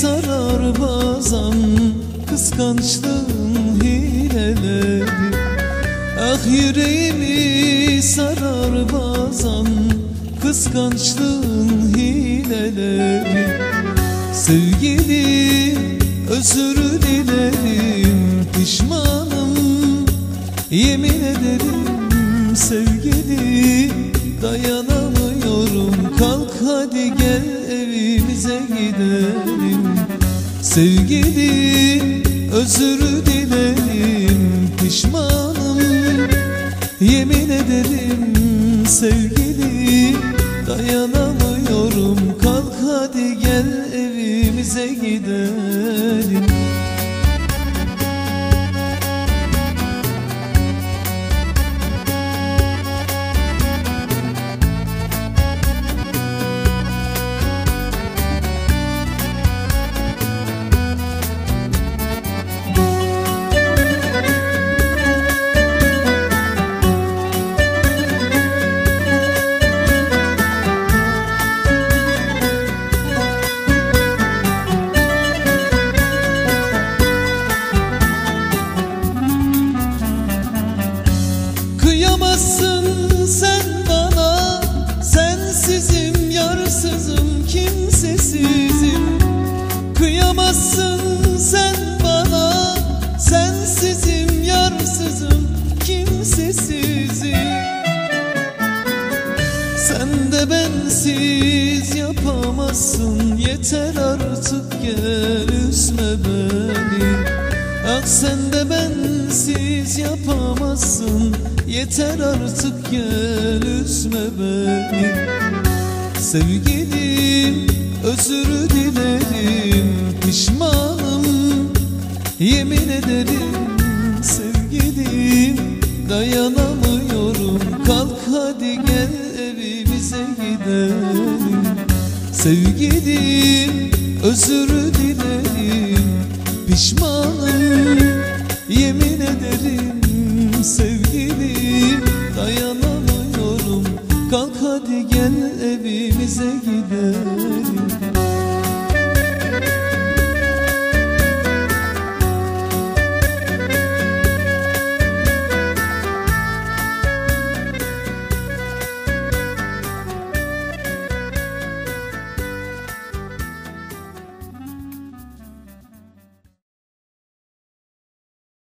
sarar bazen kıskançlığın hileleri. Ah yüreğimi sarar bazen kıskançlığın hileleri. Sevgili özür dilerim pişmanım. Yemin ederim sevgili dayanamıyorum. Kalk hadi gel evimize gidelim Sevgili özür dilerim pişmanım. Yemin ederim sevgili dayanamıyorum. Kalk hadi gel evimize gidelim de bensiz yapamazsın. Yeter artık gel üzme beni. Ah sen de bensiz yapamazsın. Yeter artık gel üzme beni. Sevgilim özür dilerim. Pişmanım Yemin ederim. Sevgilim dayanamıyorum hadi gel evimize gidelim. Sevgilim özür dilerim. Pişmanım Yemin ederim. Sevgilim dayanamıyorum. Kalk hadi gel evimize gidelim